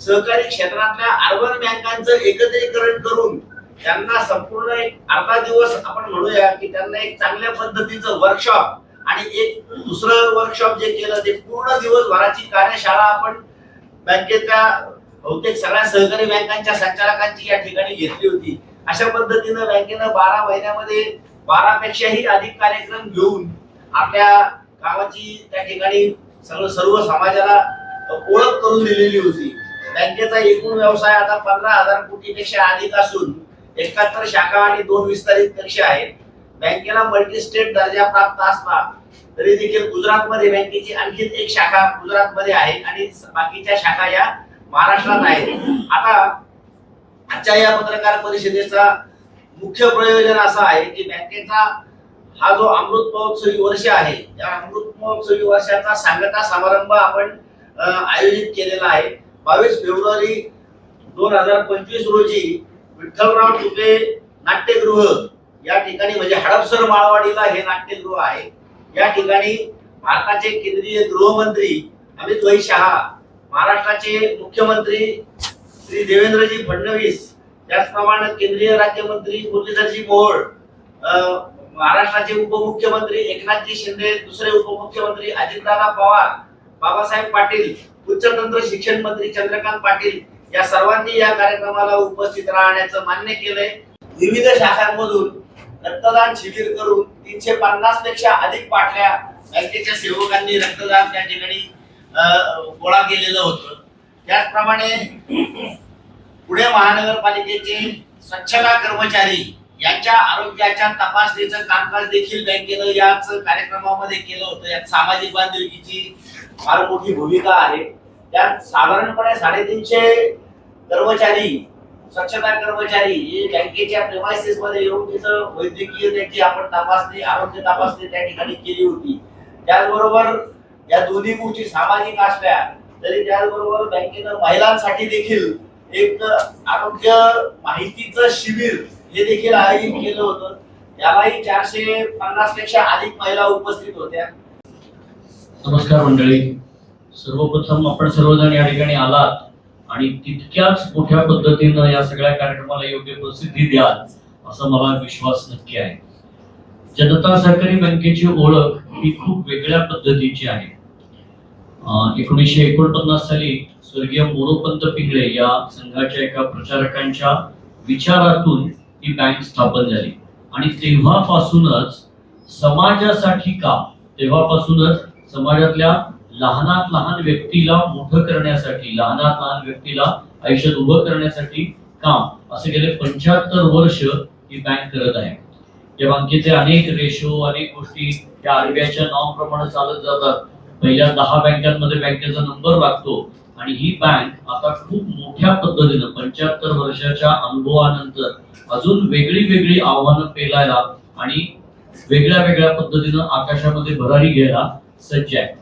सहकारी क्षेत्रातल्या अर्बन बँकांचं एकत्रीकरण करून त्यांना संपूर्ण एक अर्धा दिवस आपण म्हणूया की त्यांना एक चांगल्या पद्धतीचं वर्कशॉप आणि एक दुसरं वर्कशॉप जे केलं ते पूर्ण दिवसभराची कार्यशाळा आपण बँकेच्या बहुतेक सगळ्या सहकारी बँकांच्या संचालकांची या ठिकाणी घेतली होती. अशा पद्धतीनं बँकेनं बारा महिन्यामध्ये बारा पेक्षाही अधिक कार्यक्रम घेऊन आपल्या गावाची त्या ठिकाणी सर्व सर्व समाजाला ओळख करून दिलेली होती. बँकेचा एकूण व्यवसाय आता पंधरा हजार कोटीपेक्षा अधिक असून एकाहत्तर शाखा आणि दोन विस्तारित कक्ष आहेत. बँकेला मल्टी स्टेट दर्जा प्राप्त असला तरी देखील गुजरातमध्ये बँकेची आणखी एक शाखा गुजरातमध्ये आहे आणि बाकीच्या शाखा या महाराष्ट्रात आहेत. आता आजच्या या पत्रकार परिषदेचा मुख्य प्रयोजन असं आहे की बँकेचा हा जो अमृत महोत्सवी वर्ष आहे त्या अमृत महोत्सवी वर्षाचा सांगता समारंभ आपण आयोजित केलेला आहे. बावीस फेब्रुवारी दोन हजार पंचवीस रोजी विठ्ठलराव टुपे नाट्यगृह या ठिकाणी म्हणजे हडपसर माळवाडीला हे नाट्यगृह आहे. या ठिकाणी भारताचे केंद्रीय गृहमंत्री अमित भाई शहा महाराष्ट्राचे मुख्यमंत्री श्री देवेंद्रजी फडणवीस त्याचप्रमाणे केंद्रीय राज्यमंत्री मुरलीधरजी मोहोळ महाराष्ट्राचे उपमुख्यमंत्री एकनाथजी शिंदे दुसरे उपमुख्यमंत्री अजितदादा पवार बाबासाहेब पाटील उच्च तंत्र शिक्षण मंत्री चंद्रकांत पाटील या सर्वांनी या कार्यक्रमाला उपस्थित राहण्याचं मान्य केलंय. विविध शाखांमधून रक्तदान शिबिर करून तीनशे पन्नासपेक्षा अधिक पाटल्या बँकेच्या सेवकांनी रक्तदान त्या ठिकाणी गोळा केलेलं होतं. त्याचप्रमाणे पुणे महानगरपालिकेचे स्वच्छता कर्मचारी यांच्या आरोग्याच्या तपासणीचं कामकाज देखील बँकेनं याच कार्यक्रमामध्ये केलं होतं. यात सामाजिक बांधिलकीची फार मोठी भूमिका आहे. त्यात साधारणपणे साडेतीनशे कर्मचारी स्वच्छता कर्मचारी हे बँकेच्या प्रेमायसेस मध्ये येऊन तिथं वैद्यकीय त्याची आपण तपासणी आरोग्य तपासणी त्या ठिकाणी केली होती. त्याचबरोबर या दोन्ही गोष्टी सामाजिक असल्या तरी त्याचबरोबर बँकेनं महिलांसाठी देखील एक आरोग्य माहितीचं शिबिर हे देखील आयोजित केलं होतं यालाही चारशे पन्नासपेक्षा अधिक महिला उपस्थित होत्या. नमस्कार मंडळी. सर्वप्रथम आपण सर्वजण या ठिकाणी आलात आणि तितक्याच मोठ्या पद्धतीनं या सगळ्या कार्यक्रमाला योग्य प्रसिद्धी द्याल असा मला विश्वास नक्की आहे. जनता सहकारी बँकेची ओळख ही खूप वेगळ्या पद्धतीची आहे. एकोणीसशे एकोणपन्नास साली स्वर्गीय मोरोपंत पिंगळे या संघाच्या एका प्रचारकांच्या विचारातून ही बँक स्थापन झाली. आणि तेव्हापासूनच समाजासाठी काम तेव्हापासूनच समाजातल्या लहानात लहान व्यक्तीला मोठं करण्यासाठी लहानात लहान व्यक्तीला आयुष्यात उभं करण्यासाठी काम असे गेले पंच्याहत्तर वर्ष ही बँक करत आहे. या बँकेचे अनेक रेशो अनेक गोष्टी त्या आरबीआयच्या नॉर्म प्रमाणे चालत जातात. पहिल्या दहा बँकांमध्ये बँकेचा नंबर लागतो आणि ही बँक आता खूप मोठ्या पद्धतीनं पंच्याहत्तर वर्षाच्या अनुभवानंतर अजून वेगळी वेगळी आव्हानं पेलायला आणि वेगळ्या वेगळ्या पद्धतीनं आकाशामध्ये भरारी घ्यायला सज्ज आहे.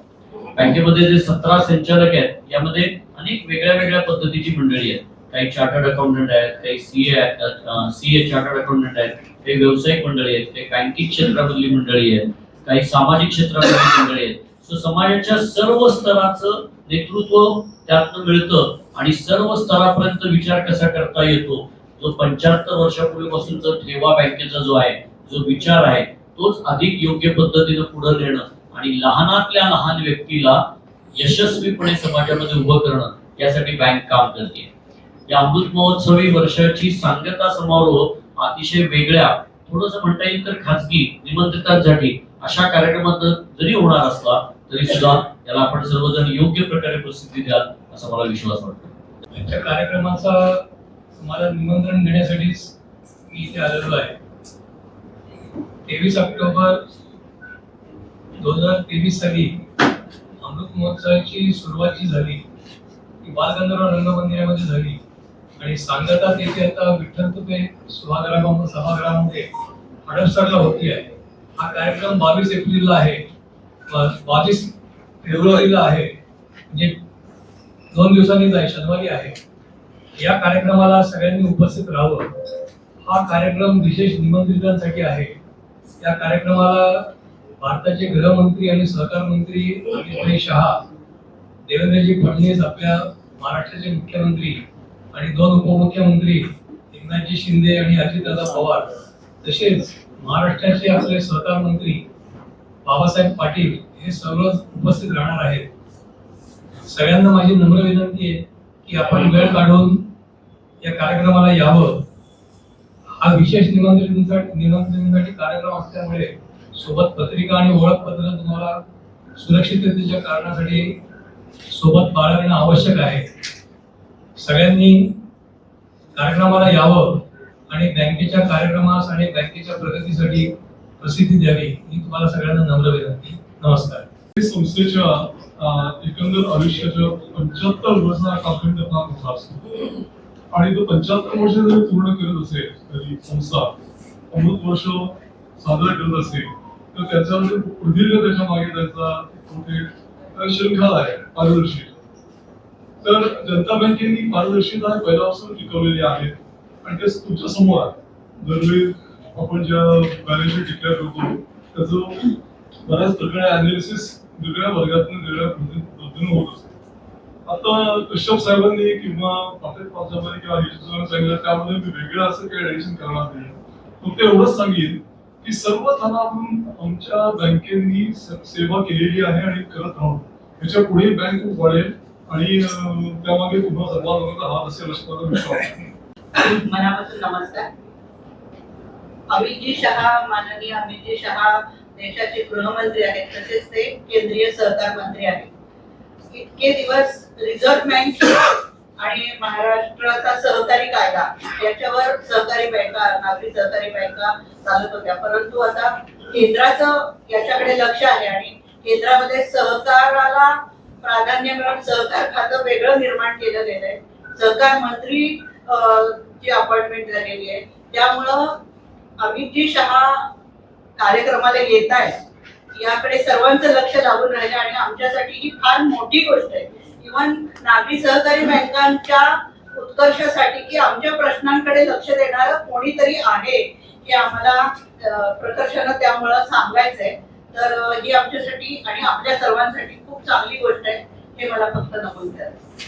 बँकेमध्ये जे सतरा संचालक आहेत यामध्ये अनेक वेगळ्या वेगळ्या पद्धतीची मंडळी आहेत. काही चार्टर्ड अकाउंटंट आहेत काही सीए आहेत सीए चार्टर्ड अकाउंटंट आहेत काही व्यावसायिक मंडळी आहेत काही बँकिंग क्षेत्रामधली मंडळी आहेत काही सामाजिक क्षेत्रामधली मंडळी आहेत. सो समाजाच्या सर्व स्तराचं नेतृत्व त्यातनं मिळतं आणि सर्व स्तरापर्यंत विचार कसा करता येतो जो पंच्याहत्तर वर्षापूर्वीपासूनचा ठेवा बँकेचा जो आहे जो विचार आहे तोच अधिक योग्य पद्धतीनं पुढे नेणं आणि लहानातल्या लहान व्यक्तीला यशस्वीपणे समाजामध्ये उभं करणं यासाठी बँक काम करते. या अमृत महोत्सवी वर्षाची सांगता समारोह अतिशय वेगळ्या थोडस म्हणता येईल तर खाजगी निमंत्रितांसाठी अशा कार्यक्रमात जरी होणार असला तरी सुद्धा याला आपण सर्वजण योग्य प्रकारे प्रसिद्धी द्याल असा मला विश्वास वाटतो. आजच्या कार्यक्रमाचा तुम्हाला निमंत्रण देण्यासाठीच मी इथे आलेलो आहे. तेवीस ऑक्टोबर दोन हजार तेवीस साली अमृत महोत्सवाची सुरुवात जी झाली ती बालगंधर्व रंगमंदिरामध्ये झाली. आणि सांगता तेथे आता विठ्ठल तुपे सभागृहामध्ये सभागृहामध्ये हडपसरला होती आहे. हा कार्यक्रम बावीस एप्रिलला आहे. बावीस फेब्रुवारीला आहे. म्हणजे दोन दिवसांनीच आहे शनिवारी आहे. या कार्यक्रमाला सगळ्यांनी उपस्थित राहावं. हा कार्यक्रम विशेष निमंत्रितांसाठी आहे. या कार्यक्रमाला भारताचे गृहमंत्री आणि सहकार मंत्री अमित शहा देवेंद्रजी फडणवीस आपल्या महाराष्ट्राचे मुख्यमंत्री आणि दोन उपमुख्यमंत्री एकनाथजी शिंदे आणि अजितदादा पवार तसेच महाराष्ट्राचे आपले सहकार मंत्री बाबासाहेब पाटील हे सर्व उपस्थित राहणार आहेत. सगळ्यांना माझी नम्र विनंती आहे की आपण वेळ काढून या कार्यक्रमाला यावं. हा विशेष निमंत्रणसाठी निमंत्रणासाठी कार्यक्रम असल्यामुळे सोबत पत्रिका आणि ओळखपत्र तुम्हाला सुरक्षिततेच्या कारणासाठी सोबत बाळगणं आवश्यक आहे. सगळ्यांनी कार्यक्रमाला यावं आणि बँकेच्या कार्यक्रमास आणि बँकेच्या प्रगतीसाठी प्रसिद्धी द्यावी ही तुम्हाला सगळ्यांना नम्र विनंती. नमस्कार. संस्थेच्या एकंदर आयुष्याच्या पंच्याहत्तर वर्षाचा कालखंड फार असतो. आणि तो पंच्याहत्तर वर्ष जरी पूर्ण करत असेल तरी संस्था अमृत वर्ष साजरा करत असेल तर त्याच्यामध्ये प्रदीर्घ त्याच्यामागे त्याचा एक शृंखला आहे पारदर्शी. तर जनता बँकेने पारदर्शिता पहिल्यापासून टिकवलेली आहे. आणि ते तुमच्यासमोर आहे. दरवेळी आपण ज्या बॅलन्स शीट डिक्लेअर करतो त्याचं बऱ्याच प्रकारे अनालिसिस वेगळ्या वर्गातून वेगळ्या पद्धती- पद्धतीने होत असते. आता कश्यप साहेबांनी किंवा पाटील साहेबांनी किंवा हरीश सांगितलं त्यामध्ये मी वेगळं असं काही ऍडिशन करणार नाही. फक्त एवढंच सांगेन की सर्व थरातून आमच्या बँकेनी सेवा केलेली आहे आणि करत राहू याच्यापुढे बँक वाढेल आणि त्यामागे तुम्हाला सर्व लोकांचा हात असेल असा माझा विश्वास. मनापासून नमस्कार. अमितजी शहा माननीय अमितजी शहा देशाचे गृहमंत्री आहेत तसेच ते केंद्रीय सहकार मंत्री आहेत. इतके दिवस रिझर्व्ह बँक आणि महाराष्ट्राचा सहकारी कायदा याच्यावर सहकारी बँका नागरी सहकारी बँका चालत होत्या. परंतु आता केंद्राचं याच्याकडे लक्ष आहे आणि केंद्रामध्ये सहकाराला प्राधान्य मिळून सहकार खातं वेगळं निर्माण केलं गेलंय सहकार मंत्री ची अपॉइंटमेंट झालेली आहे. त्यामुळं अमितजी शहा कार्यक्रमाला येत आहेत. याकडे सर्वांचं लक्ष लागून राहिलं आणि आमच्यासाठी ही फार मोठी गोष्ट आहे. इव्हन नागरी सहकारी बँकांच्या उत्कर्षासाठी की आमच्या प्रश्नांकडे लक्ष देणार कोणीतरी आहे हे आम्हाला प्रदर्शन प्रकर्षानं त्यामुळं सांगायचंय. तर ही आमच्यासाठी आणि आपल्या सर्वांसाठी खूप चांगली गोष्ट आहे हे मला फक्त नमूद करायचं